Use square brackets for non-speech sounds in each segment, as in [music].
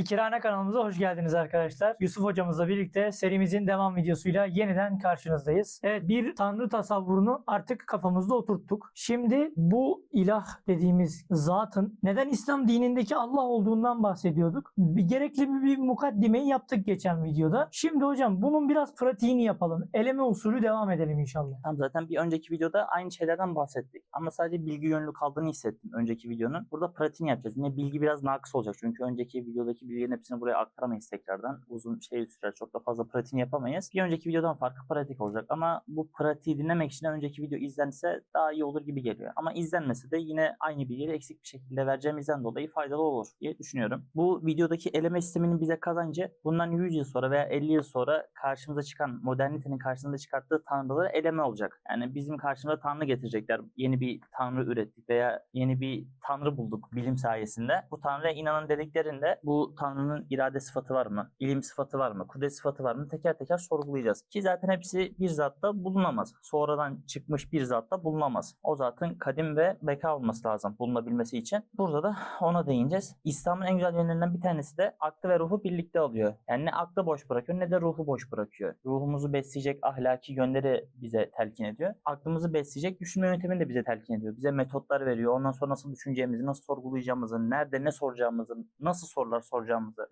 Fikirhane kanalımıza hoş geldiniz arkadaşlar. Yusuf hocamızla birlikte serimizin devam videosuyla yeniden karşınızdayız. Evet bir tanrı tasavvurunu artık kafamızda oturttuk. Şimdi bu ilah dediğimiz zatın neden İslam dinindeki Allah olduğundan bahsediyorduk. Bir gerekli bir, bir mukaddimeyi yaptık geçen videoda. Şimdi hocam bunun biraz pratiğini yapalım. Eleme usulü devam edelim inşallah. Tamam zaten bir önceki videoda aynı şeylerden bahsettik. Ama sadece bilgi yönlü kaldığını hissettim önceki videonun. Burada pratiğini yapacağız. Yine bilgi biraz nakıs olacak. Çünkü önceki videodaki bilgilerin hepsini buraya aktaramayız tekrardan. Uzun şey sürer. Çok da fazla pratiğini yapamayız. Bir önceki videodan farklı pratik olacak. Ama bu pratiği dinlemek için önceki video izlense daha iyi olur gibi geliyor. Ama izlenmese de yine aynı bilgiyi eksik bir şekilde vereceğimizden dolayı faydalı olur diye düşünüyorum. Bu videodaki eleme sisteminin bize kazancı bundan 100 yıl sonra veya 50 yıl sonra karşımıza çıkan modernitenin karşımıza çıkarttığı tanrıları eleme olacak. Yani bizim karşımıza tanrı getirecekler. Yeni bir tanrı ürettik veya yeni bir tanrı bulduk bilim sayesinde. Bu tanrıya inanan dediklerinde bu tanrının irade sıfatı var mı? İlim sıfatı var mı? Kudret sıfatı var mı? Teker teker sorgulayacağız. Ki zaten hepsi bir zatta bulunamaz. Sonradan çıkmış bir zatta bulunamaz. O zatın kadim ve beka olması lazım bulunabilmesi için. Burada da ona değineceğiz. İslam'ın en güzel yönlerinden bir tanesi de aklı ve ruhu birlikte alıyor. Yani ne aklı boş bırakıyor ne de ruhu boş bırakıyor. Ruhumuzu besleyecek ahlaki yönleri bize telkin ediyor. Aklımızı besleyecek düşünme yöntemini de bize telkin ediyor. Bize metotlar veriyor. Ondan sonra nasıl düşüneceğimizi, nasıl sorgulayacağımızı, nerede ne soracağımızı, nasıl sorular soracağımızı,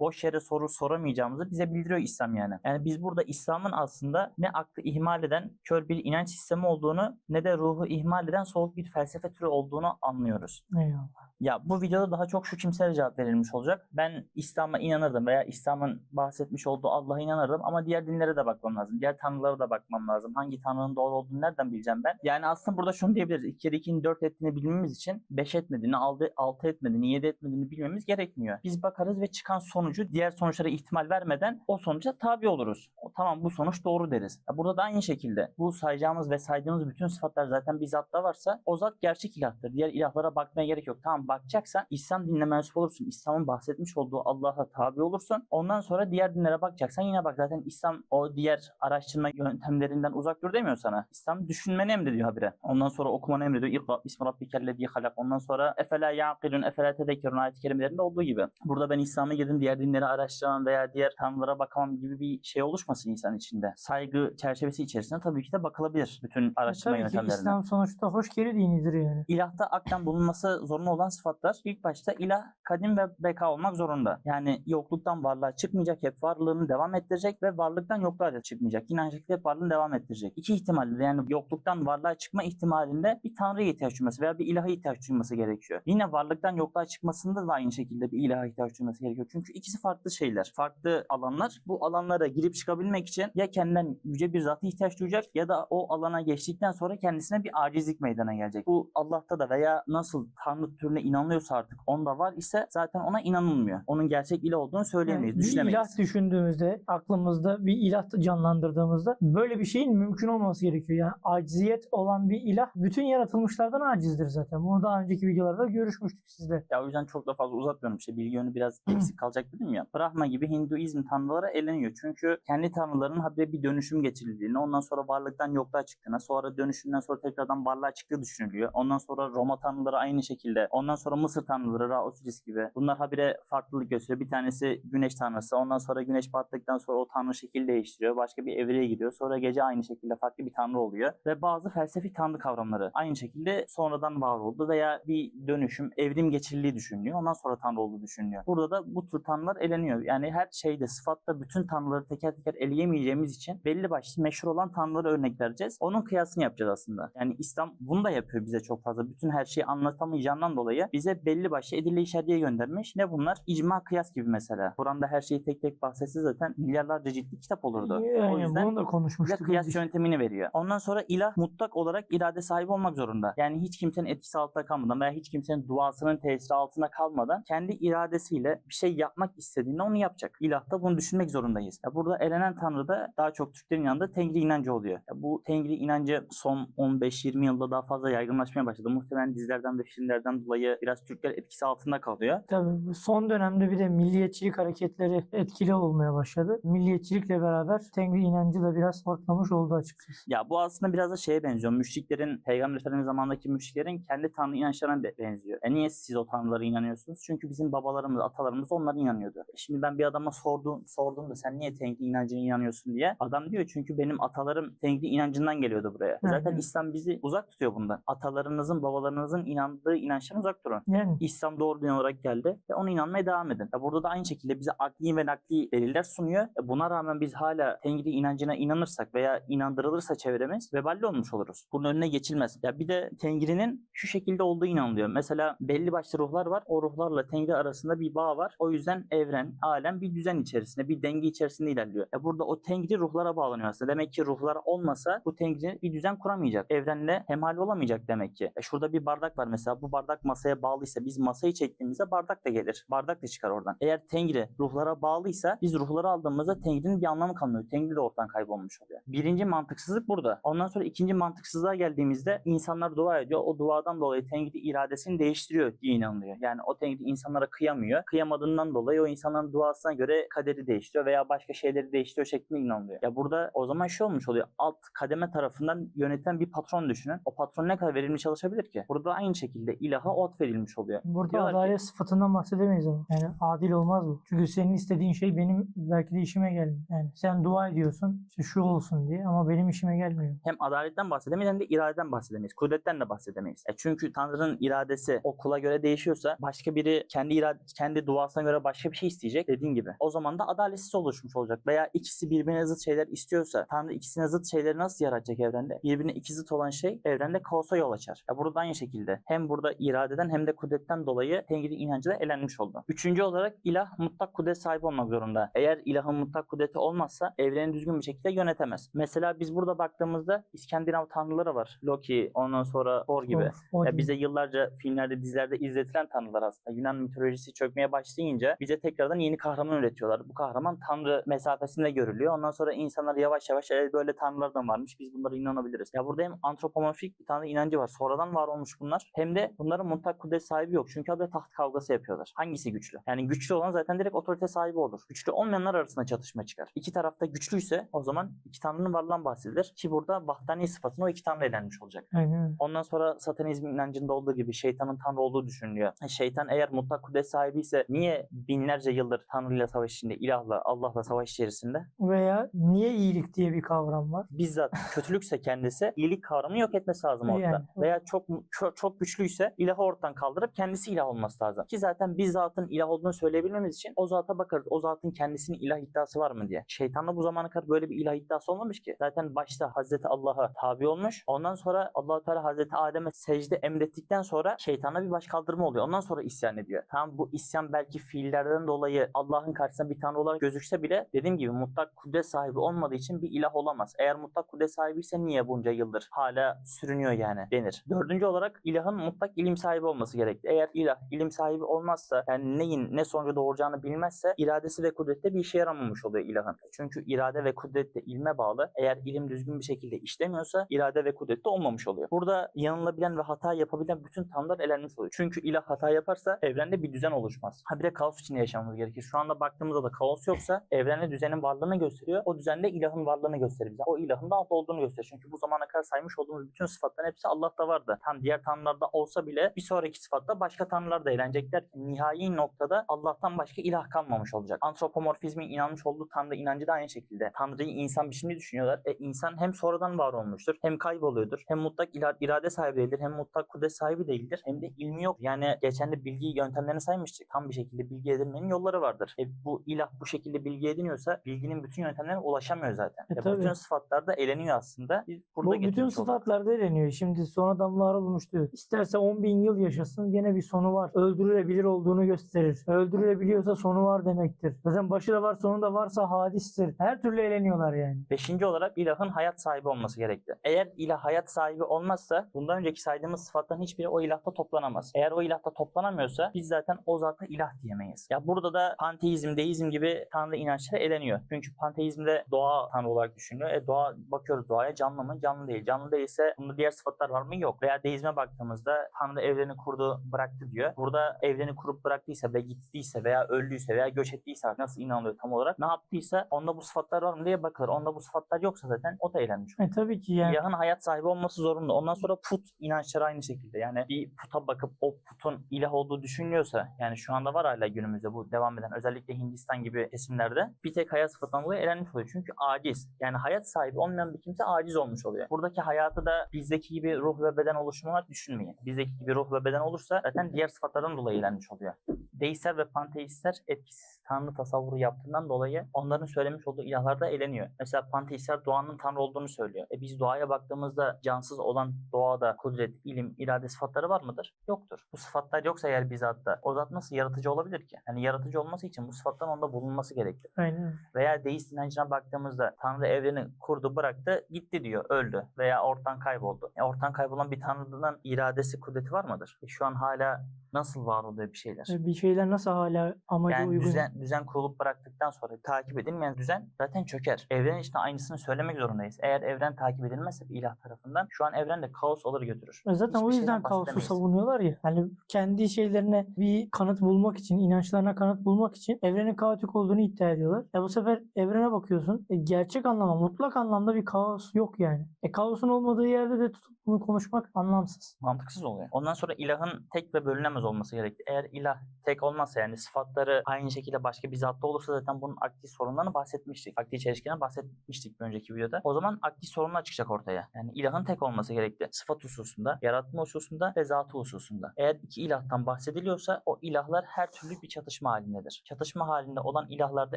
boş yere soru soramayacağımızı bize bildiriyor İslam yani. Yani biz burada İslam'ın aslında ne aklı ihmal eden kör bir inanç sistemi olduğunu ne de ruhu ihmal eden soğuk bir felsefe türü olduğunu anlıyoruz. Eyvallah. Ya bu videoda daha çok şu kimselere cevap verilmiş olacak. Ben İslam'a inanırdım veya İslam'ın bahsetmiş olduğu Allah'a inanırdım ama diğer dinlere de bakmam lazım. Diğer tanrılara da bakmam lazım. Hangi tanrının doğru olduğunu nereden bileceğim ben? Yani aslında burada şunu diyebiliriz. 2 kere 2'nin 4 ettiğini bilmemiz için 5 etmediğini, 6 etmediğini, 7 etmediğini bilmemiz gerekmiyor. Biz bakarız ve çıkan sonucu diğer sonuçlara ihtimal vermeden o sonuca tabi oluruz. O, tamam bu sonuç doğru deriz. Ya burada da aynı şekilde bu sayacağımız ve saydığımız bütün sıfatlar zaten bir zatta varsa o zat gerçek ilahtır. Diğer ilahlara bakmaya gerek yok. Tamam bakacaksan İslam dinine mensup olursun. İslam'ın bahsetmiş olduğu Allah'a tabi olursun. Ondan sonra diğer dinlere bakacaksan yine bak zaten İslam o diğer araştırma yöntemlerinden uzak dur demiyor sana. İslam düşünmeni emrediyor habire. Ondan sonra okumanı emrediyor. İkra bismi rabbikellezi halak. Ondan sonra efela yaqilun efela tedekkerun ayet-i kerimelerinde olduğu gibi. Burada ben İslam'a girdim diğer dinleri araştıramam veya diğer tanrılara bakamam gibi bir şey oluşmasın insan içinde. Saygı çerçevesi içerisinde tabii ki de bakılabilir bütün araştırma Tabii ki yöntemlerine. İslam sonuçta hoşgörü dinidir yani. İlahta aklen bulunması zorunlu olan sıfatlar ilk başta ilah kadim ve beka olmak zorunda. Yani yokluktan varlığa çıkmayacak, hep varlığını devam ettirecek ve varlıktan yokluğa da çıkmayacak. Şekilde hep varlığını devam ettirecek. İki ihtimalle yani yokluktan varlığa çıkma ihtimalinde bir tanrıya ihtiyaç duyması veya bir ilaha ihtiyaç duyması gerekiyor. Yine varlıktan yokluğa çıkmasında da aynı şekilde bir ilaha ihtiyaç duyması gerekiyor. Çünkü ikisi farklı şeyler, farklı alanlar. Bu alanlara girip çıkabilmek için ya kendinden yüce bir zata ihtiyaç duyacak ya da o alana geçtikten sonra kendisine bir acizlik meydana gelecek. Bu Allah'ta da veya nasıl Tanrı türüne inanılıyorsa artık onda var ise zaten ona inanılmıyor. Onun gerçek ilah olduğunu söyleyemeyiz, Yani bir düşünemeyiz. ilah düşündüğümüzde, aklımızda bir ilah canlandırdığımızda böyle bir şeyin mümkün olması gerekiyor. Yani aciziyet olan bir ilah bütün yaratılmışlardan acizdir zaten. Bunu daha önceki videolarda görüşmüştük sizle. Ya o yüzden çok da fazla uzatmıyorum işte bilgi yönü biraz [clears throat] eksik kalacak dedim ya. Brahma gibi Hinduizm tanrıları eleniyor. Çünkü kendi tanrılarının habire bir dönüşüm geçirildiğini, ondan sonra varlıktan yokluğa çıktığına, sonra dönüşümden sonra tekrardan varlığa çıktığı düşünülüyor. Ondan sonra Roma tanrıları aynı şekilde. Ondan sonra Mısır tanrıları Ra Osiris gibi. Bunlar habire farklılık gösteriyor. Bir tanesi güneş tanrısı. Ondan sonra güneş battıktan sonra o tanrı şekil değiştiriyor. Başka bir evreye gidiyor. Sonra gece aynı şekilde farklı bir tanrı oluyor. Ve bazı felsefi tanrı kavramları aynı şekilde sonradan var oldu veya bir dönüşüm, evrim geçirildiği düşünülüyor. Ondan sonra tanrı olduğu düşünülüyor. Burada da bu tür tanrılar eleniyor. Yani her şeyde, sıfatta bütün tanrıları teker teker eleyemeyeceğimiz için belli başlı meşhur olan tanrılara örnek vereceğiz. Onun kıyasını yapacağız aslında. Yani İslam bunu da yapıyor bize çok fazla. Bütün her şeyi anlatamayacağından dolayı bize belli başlı edille işaretiye göndermiş. Ne bunlar? İcma kıyas gibi mesela. Kur'an'da her şeyi tek tek bahsetse zaten milyarlarca ciltli kitap olurdu. o Yani yüzden bunu da konuşmuştuk. kıyas yöntemini veriyor. Ondan sonra ilah mutlak olarak irade sahibi olmak zorunda. Yani hiç kimsenin etkisi altında kalmadan veya hiç kimsenin duasının tesiri altında kalmadan kendi iradesiyle bir şey yapmak istediğinde onu yapacak. İlahta bunu düşünmek zorundayız. Ya burada elenen tanrı da daha çok Türklerin yanında Tengri inancı oluyor. Ya bu Tengri inancı son 15-20 yılda daha fazla yaygınlaşmaya başladı. Muhtemelen dizilerden ve filmlerden dolayı biraz Türkler etkisi altında kalıyor. Tabii son dönemde bir de milliyetçilik hareketleri etkili olmaya başladı. Milliyetçilikle beraber Tengri inancı da biraz ortlamış oldu açıkçası. Ya bu aslında biraz da şeye benziyor. Müşriklerin, Peygamber Efendimiz zamanındaki müşriklerin kendi tanrı inançlarına be- benziyor. E niye siz o tanrılara inanıyorsunuz? Çünkü bizim babalarımız, atalarımız inançlarımız onlara inanıyordu. Şimdi ben bir adama sordum, sordum da sen niye Tengri inancına inanıyorsun diye. Adam diyor çünkü benim atalarım Tengri inancından geliyordu buraya. Hı Zaten. İslam bizi uzak tutuyor bundan. Atalarınızın, babalarınızın inandığı inançtan uzak durun. Yani İslam doğru din olarak geldi ve ona inanmaya devam edin. Ya burada da aynı şekilde bize akli ve nakli deliller sunuyor. E Buna rağmen biz hala Tengri inancına inanırsak veya inandırılırsa çevremiz veballi olmuş oluruz. Bunun önüne geçilmez. Ya bir de Tengri'nin şu şekilde olduğu inanılıyor. Mesela belli başlı ruhlar var. O ruhlarla Tengri arasında bir bağ var. O yüzden evren, alem bir düzen içerisinde, bir denge içerisinde ilerliyor. Ya burada o Tengri ruhlara bağlanıyor aslında. Demek ki ruhlar olmasa bu Tengri bir düzen kuramayacak. Evrenle hemhal olamayacak demek ki. E şurada bir bardak var mesela. Bu bardak masaya bağlıysa biz masayı çektiğimizde bardak da gelir. Bardak da çıkar oradan. Eğer Tengri ruhlara bağlıysa biz ruhları aldığımızda Tengri'nin bir anlamı kalmıyor. Tengri de ortadan kaybolmuş oluyor. Birinci mantıksızlık burada. Ondan sonra ikinci mantıksızlığa geldiğimizde insanlar dua ediyor. O duadan dolayı Tengri iradesini değiştiriyor diye inanılıyor. Yani o Tengri insanlara kıyamıyor. Kıyamadığından dolayı o insanların duasına göre kaderi değiştiriyor veya başka şeyleri değiştiriyor şeklinde inanılıyor. Ya burada o zaman şey olmuş oluyor. Alt kademe tarafından yönetilen bir patron düşünün. O patron ne kadar verimli çalışabilir ki? Burada aynı şekilde ilaha ot verilmiş oluyor. burada Diyorlar ki- adalet sıfatından bahsedemeyiz ama. Yani adil olmaz bu. Çünkü senin istediğin şey benim belki de işime gelmiyor. Yani sen dua ediyorsun işte şu olsun diye ama benim işime gelmiyor. hem adaletten bahsedemeyiz hem de iradeden bahsedemeyiz. Kudretten de bahsedemeyiz. E çünkü Tanrı'nın iradesi o kula göre değişiyorsa başka biri kendi irade, kendi duasına göre başka bir şey isteyecek dediğin gibi. O zaman da adaletsiz oluşmuş olacak. Veya ikisi birbirine zıt şeyler istiyorsa Tanrı ikisine zıt şeyleri nasıl yaratacak evrende? Birbirine iki zıt olan şey evrende kaosa yol açar. Ya burada aynı şekilde hem burada iradeden hem de kudretten dolayı Tengri inancı da elenmiş oldu. Üçüncü olarak ilah mutlak kudret sahibi olmak zorunda. Eğer ilahın mutlak kudreti olmazsa evreni düzgün bir şekilde yönetemez. Mesela biz burada baktığımızda İskandinav tanrıları var. Loki, ondan sonra Thor gibi. Of, Ya bize yıllarca filmlerde, dizilerde izletilen tanrılar aslında. Yunan mitolojisi çökmeye başlayınca bize tekrardan yeni kahraman üretiyorlar. Bu kahraman tanrı mesafesinde görülüyor. Ondan sonra insanlar yavaş yavaş "E, böyle tanrılar da varmış. Biz bunlara inanabiliriz. Ya burada hem antropomorfik bir tanrı inancı var. Sonradan var olmuş bunlar. Hem de bunların mutlak kudret sahibi yok. Çünkü abi taht kavgası yapıyorlar. Hangisi güçlü? Yani güçlü olan zaten direkt otorite sahibi olur. Güçlü olmayanlar arasında çatışma çıkar. İki tarafta güçlüyse o zaman iki tanrının varlığından bahsedilir. Ki burada vahdani sıfatını o iki tanrı elenmiş olacak. Aynen. Ondan sonra satanizm inancında olduğu gibi şeytanın tanrı olduğu düşünülüyor. E, Şeytan eğer mutlak kudret sahibi ise niye binlerce yıldır tanrıyla savaş içinde, ilahla, Allah'la savaş içerisinde? Veya niye iyilik diye bir kavram var? Bizzat kötülükse kendisi iyilik kavramını yok etmesi lazım ortadan. Yani. Veya çok, çok çok güçlüyse ilahı ortadan kaldırıp kendisi ilah olması lazım. Ki zaten biz zatın ilah olduğunu söyleyebilmemiz için o zata bakarız. O zatın kendisinin ilah iddiası var mı diye. Şeytanla bu zamana kadar böyle bir ilah iddiası olmamış ki. Zaten başta Hazreti Allah'a tabi olmuş. Ondan sonra allah Teala Hazreti Adem'e secde emrettikten sonra şeytana bir baş kaldırma oluyor. Ondan sonra isyan ediyor. Tamam bu isyan belki fiillerden dolayı Allah'ın karşısında bir tanrı olarak gözükse bile dediğim gibi mutlak kudret sahibi olmadığı için bir ilah olamaz. Eğer mutlak kudret sahibi ise niye bunca yıldır hala sürünüyor yani denir. Dördüncü olarak ilahın mutlak ilim sahibi olması gerekli. Eğer ilah ilim sahibi olmazsa yani neyin ne sonucu doğuracağını bilmezse iradesi ve kudrette bir işe yaramamış oluyor ilahın. Çünkü irade ve kudret de ilme bağlı. Eğer ilim düzgün bir şekilde işlemiyorsa irade ve kudret de olmamış oluyor. Burada yanılabilen ve hata yapabilen bütün tanrılar elenmiş oluyor. Çünkü ilah hata yaparsa evrende bir düzen oluşmaz. Ha bir de kaos içinde yaşamamız gerekir. Şu anda baktığımızda da kaos yoksa evrende düzenin varlığını gösteriyor. O düzende ilahın varlığını gösterir bize. O ilahın da alt olduğunu gösterir. Çünkü bu zamana kadar saymış olduğumuz bütün sıfatların hepsi Allah'ta vardı. Tam diğer tanrılarda olsa bile bir sonraki sıfatta başka tanrılar da eğlenecekler nihai noktada Allah'tan başka ilah kalmamış olacak. Antropomorfizmin inanmış olduğu tanrı inancı da aynı şekilde. Tanrıyı insan biçimli düşünüyorlar. E insan hem sonradan var olmuştur, hem kayboluyordur, hem mutlak irade sahibi değildir, hem mutlak kudret sahibi değildir, hem de ilmi yok. Yani geçen de bilgi yöntemlerini saymıştık. Tam bir şekilde bilgi edinmenin yolları vardır. E bu ilah bu şekilde bilgi ediniyorsa bilginin bütün yöntemlerine ulaşamıyor zaten. E tabii. bütün sıfatlar da eleniyor aslında. Biz burada Bu bütün sıfatlarda eleniyor. Şimdi sonradan var olmuştu. İsterse 10 bin yıl yaşasın gene bir sonu var. Öldürülebilir olduğunu gösterir. Öldürülebiliyorsa sonu var demektir. Zaten başı da var sonu da varsa hadistir. Her türlü eleniyorlar yani. Beşinci olarak ilahın hayat sahibi olması gerekli. Eğer ilah hayat sahibi olmazsa bundan önceki saydığımız sıfatların hiçbiri o ilahta toplanamaz. Eğer o ilahta toplanamıyorsa biz zaten o zata ilah diyemeyiz. Ya burada da panteizm, deizm gibi tanrı inançları eleniyor. Çünkü panteizmde doğa tanrı olarak düşünülüyor. E doğa bakıyoruz doğaya canlı mı? Canlı değil. Canlı değilse bunda diğer sıfatlar var mı? Yok. Veya deizme baktığımızda tanrı evreni kurdu, bıraktı diyor. Burada evreni kurup bıraktıysa ve gittiyse veya öldüyse veya göç ettiyse nasıl inanılıyor tam olarak ne yaptıysa onda bu sıfatlar var mı diye bakılır. Onda bu sıfatlar yoksa zaten o da eğlenmiş. E tabii ki yani. İlahın hayat sahibi olması zorunda. Ondan sonra put inançları aynı şekilde. Yani bir puta bakıp o putun ilah olduğu düşünülüyorsa yani şu anda var hala hala günümüzde bu devam eden özellikle Hindistan gibi kesimlerde bir tek hayat sıfatından dolayı elenmiş oluyor. Çünkü aciz. Yani hayat sahibi olmayan bir kimse aciz olmuş oluyor. Buradaki hayatı da bizdeki gibi ruh ve beden oluşumu olarak düşünmeyin. Bizdeki gibi ruh ve beden olursa zaten diğer sıfatlardan dolayı elenmiş oluyor. Deistler ve panteistler etkisiz tanrı tasavvuru yaptığından dolayı onların söylemiş olduğu ilahlar da eleniyor. Mesela panteistler doğanın tanrı olduğunu söylüyor. E biz doğaya baktığımızda cansız olan doğada kudret, ilim, irade sıfatları var mıdır? Yoktur. Bu sıfatlar yoksa eğer bizatta o zat nasıl yaratıcı olabilir ki? Yani yaratıcı olması için bu sıfatların onda bulunması gerekli. Aynen. Veya deist inancına baktığımızda Tanrı evreni kurdu bıraktı gitti diyor öldü veya ortadan kayboldu. E ortadan kaybolan bir Tanrı'nın iradesi kudreti var mıdır? E şu an hala nasıl var oluyor bir şeyler? E, Bir şeyler nasıl hala amaca Yani uygun? düzen, düzen kurulup bıraktıktan sonra takip edilmeyen düzen zaten çöker. Evrenin içinde aynısını söylemek zorundayız. Eğer evren takip edilmezse ilah tarafından şu an evren de kaos olur götürür. E Zaten o Hiçbir yüzden şeyden kaosu savunuyorlar ya. Yani kendi şeylerine bir kanıt bulmak için, inançlarına kanıt bulmak için evrenin kaotik olduğunu iddia ediyorlar. E bu sefer evrene bakıyorsun. e, gerçek anlamda, mutlak anlamda bir kaos yok yani. E kaosun olmadığı yerde de tutup bunu konuşmak anlamsız. mantıksız oluyor. Ondan sonra ilahın tek ve bölünemez olması gerekli. Eğer ilah tek olmazsa yani sıfatları aynı şekilde başka bir zatta olursa zaten bunun akli sorunlarını bahsetmiştik. Akli çelişkinden bahsetmiştik bir önceki videoda. O zaman akli sorunlar çıkacak ortaya. Yani ilahın tek olması gerekli. Sıfat hususunda, yaratma hususunda ve zatı hususunda. Eğer iki ilahtan bahsediliyorsa o ilahlar her türlü bir çatışma halindedir. Çatışma halinde olan ilahlar da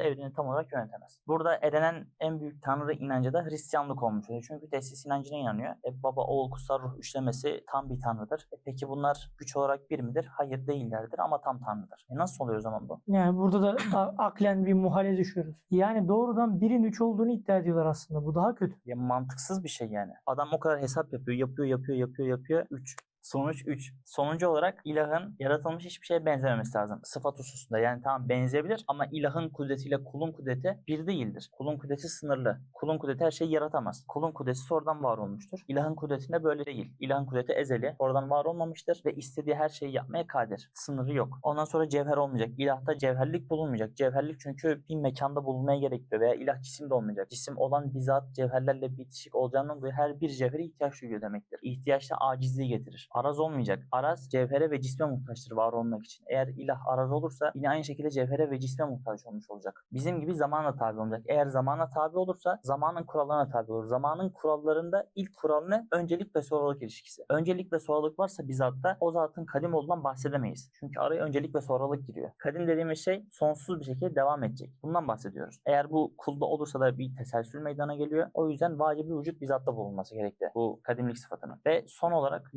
evreni tam olarak yönetemez. Burada elenen en büyük tanrı inancı da Hristiyanlık olmuş oluyor. Çünkü teslis inancına inanıyor. E, baba, oğul, kutsal ruh üçlemesi tam bir tanrıdır. E, peki bunlar güç olarak bir midir? Hayır değillerdir ama tam tanrıdır. E, nasıl oluyor o zaman bu? Yani burada da aklen bir muhale düşüyoruz. Yani doğrudan birin üç olduğunu iddia ediyorlar aslında. Bu daha kötü. Ya mantıksız bir şey yani. Adam o kadar hesap yapıyor, yapıyor, yapıyor, yapıyor, yapıyor. 3. Sonuç 3. Sonuncu olarak ilahın yaratılmış hiçbir şeye benzememesi lazım. Sıfat hususunda yani tamam benzeyebilir ama ilahın kudretiyle kulun kudreti bir değildir. Kulun kudreti sınırlı. Kulun kudreti her şeyi yaratamaz. Kulun kudreti sonradan var olmuştur. İlahın kudretinde böyle değil. İlahın kudreti ezeli. Oradan var olmamıştır ve istediği her şeyi yapmaya kadir. Sınırı yok. Ondan sonra cevher olmayacak. İlahta cevherlik bulunmayacak. Cevherlik çünkü bir mekanda bulunmaya gerekiyor veya ilah cisimde olmayacak. Cisim olan bizzat cevherlerle bitişik olacağından dolayı her bir cevhere ihtiyaç duyuyor demektir. İhtiyaç da acizliği getirir. Araz olmayacak. Araz cevhere ve cisme muhtaçtır var olmak için. Eğer ilah araz olursa yine aynı şekilde cevhere ve cisme muhtaç olmuş olacak. Bizim gibi zamana tabi olacak. Eğer zamana tabi olursa zamanın kurallarına tabi olur. Zamanın kurallarında ilk kural ne? Öncelik ve sonralık ilişkisi. Öncelik ve sonralık varsa bizatta o zatın kadim olduğundan bahsedemeyiz. Çünkü araya öncelik ve sonralık giriyor. Kadim dediğimiz şey sonsuz bir şekilde devam edecek. Bundan bahsediyoruz. Eğer bu kulda olursa da bir teselsül meydana geliyor. O yüzden vacibi vücut bizatta bulunması gerekli. Bu kadimlik sıfatının. Ve son olarak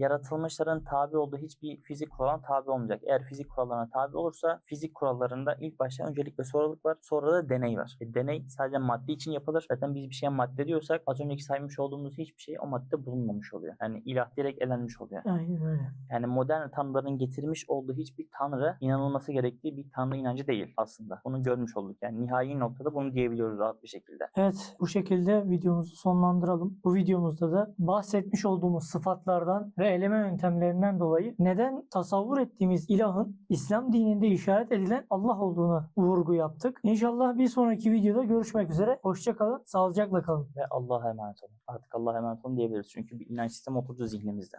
yaratılmışların tabi olduğu hiçbir fizik kuralına tabi olmayacak. Eğer fizik kurallarına tabi olursa fizik kurallarında ilk başta öncelik ve sonralık var. Sonra da deney var. E, deney sadece madde için yapılır. Zaten biz bir şeye madde diyorsak az önceki saymış olduğumuz hiçbir şey o madde bulunmamış oluyor. Yani ilah direkt elenmiş oluyor. Aynen öyle. Yani modern tanrıların getirmiş olduğu hiçbir tanrı inanılması gerektiği bir tanrı inancı değil aslında. Bunu görmüş olduk. Yani nihai noktada bunu diyebiliyoruz rahat bir şekilde. Evet bu şekilde videomuzu sonlandıralım. Bu videomuzda da bahsetmiş olduğumuz sıfatlardan ve eleme yöntemlerinden dolayı neden tasavvur ettiğimiz ilahın İslam dininde işaret edilen Allah olduğuna vurgu yaptık. İnşallah bir sonraki videoda görüşmek üzere. Hoşçakalın, sağlıcakla kalın. Ve Allah'a emanet olun. Artık Allah'a emanet olun diyebiliriz. Çünkü bir inanç sistemi oturdu zihnimizde.